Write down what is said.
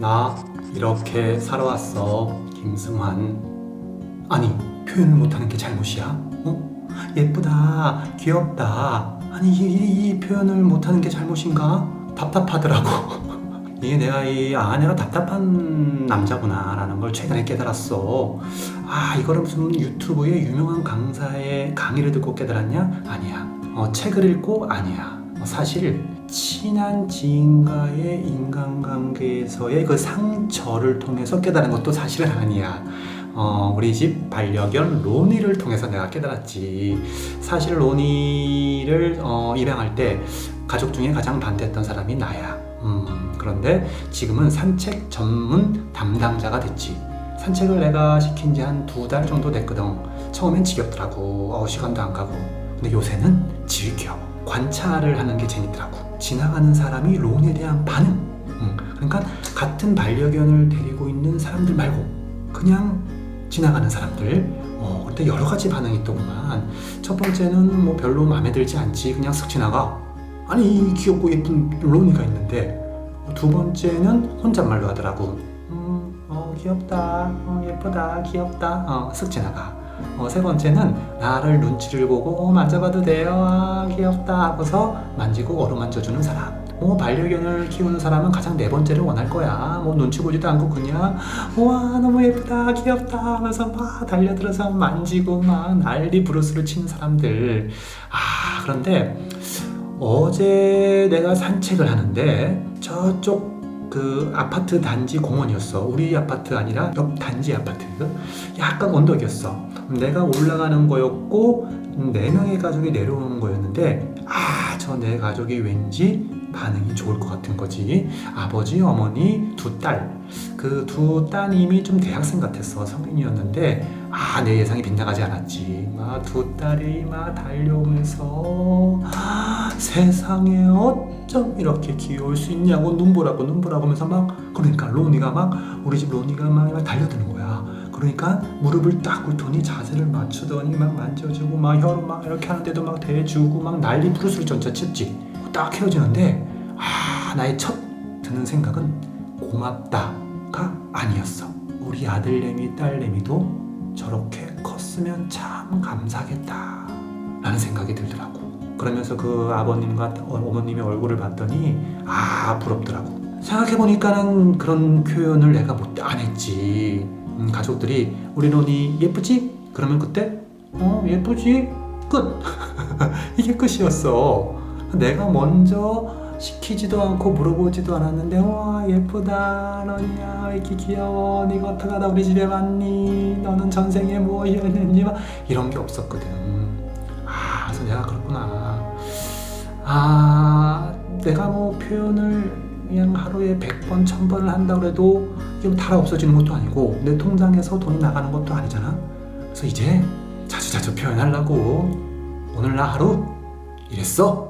나 이렇게 살아왔어 김승환 아니 표현을 못하는 게 잘못이야? 어? 예쁘다 귀엽다 아니 이, 이, 이 표현을 못하는 게 잘못인가? 답답하더라고 이게 내가 이 아내가 답답한 남자구나 라는 걸 최근에 깨달았어 아 이거를 무슨 유튜브의 유명한 강사의 강의를 듣고 깨달았냐? 아니야 어, 책을 읽고 아니야 어, 사실 친한 지인과의 인간관계에서의 그 상처를 통해서 깨달은 것도 사실은 아니야. 어, 우리 집 반려견 로니를 통해서 내가 깨달았지. 사실 로니를 어, 입양할 때 가족 중에 가장 반대했던 사람이 나야. 음, 그런데 지금은 산책 전문 담당자가 됐지. 산책을 내가 시킨 지 한 두 달 정도 됐거든. 처음엔 지겹더라고. 어, 시간도 안 가고. 근데 요새는 즐겨. 관찰을 하는 게 재밌더라고. 지나가는 사람이 론에 대한 반응. 음, 그러니까 같은 반려견을 데리고 있는 사람들 말고 그냥 지나가는 사람들. 어, 그때 여러 가지 반응이 있더구만. 첫 번째는 뭐 별로 마음에 들지 않지. 그냥 쓱 지나가. 아니, 이 귀엽고 예쁜 론이가 있는데. 두 번째는 혼잣말로 하더라고. 음, 어, 귀엽다. 어, 예쁘다. 귀엽다. 어, 쓱 지나가. 어, 세 번째는 나를 눈치를 보고 어, 만져봐도 돼요? 아 귀엽다. 하고서 만지고 어루만져주는 사람. 뭐 반려견을 키우는 사람은 가장 네 번째를 원할 거야. 뭐 눈치 보지도 않고 그냥 와 너무 예쁘다. 귀엽다. 하면서 막 달려들어서 만지고 막 난리 부르스를 치는 사람들. 아 그런데 어제 내가 산책을 하는데 저쪽 그 아파트 단지 공원이었어. 우리 아파트 아니라 옆 단지 아파트. 약간 언덕이었어. 내가 올라가는 거였고 네 명의 가족이 내려오는 거였는데 아 저 내 가족이 왠지 반응이 좋을 것 같은 거지. 아버지, 어머니, 두 딸. 그 두 따님이 좀 대학생 같았어. 성인이었는데 아 내 예상이 빗나가지 않았지. 막 두 딸이 막 달려오면서 아, 세상에 어 쩜 이렇게 귀여울 수 있냐고 눈보라고 눈보라고 하면서 막 그러니까 로니가 막 우리 집 로니가 막 달려드는 거야. 그러니까 무릎을 딱 꿇더니 자세를 맞추더니 막 만져주고 막 혀로 막 이렇게 하는데도 막 대주고 막 난리 부르스를 전차 쳤지. 딱 헤어지는데 아 나의 첫 드는 생각은 고맙다가 아니었어. 우리 아들내미 딸내미도 저렇게 컸으면 참 감사하겠다 라는 생각이 들더라고. 그러면서 그 아버님과 어- 어머님의 얼굴을 봤더니 아 부럽더라고. 생각해보니까는 그런 표현을 내가 못 안 했지. 음, 가족들이 우리 논이 예쁘지? 그러면 그때 어 예쁘지? 끝. 이게 끝이었어. 내가 먼저 시키지도 않고 물어보지도 않았는데 와 예쁘다 너니야 왜 이렇게 귀여워 네가 어떻게 하다 우리 집에 왔니 너는 전생에 뭐였는지 막 이런 게 없었거든 아 그래서 내가 그렇구나. 아 내가 뭐 표현을 그냥 하루에 100번, 1000번을 한다고 해도 이게 달아 없어지는 것도 아니고 내 통장에서 돈이 나가는 것도 아니잖아. 그래서 이제 자주자주 표현하려고 오늘 나 하루 이랬어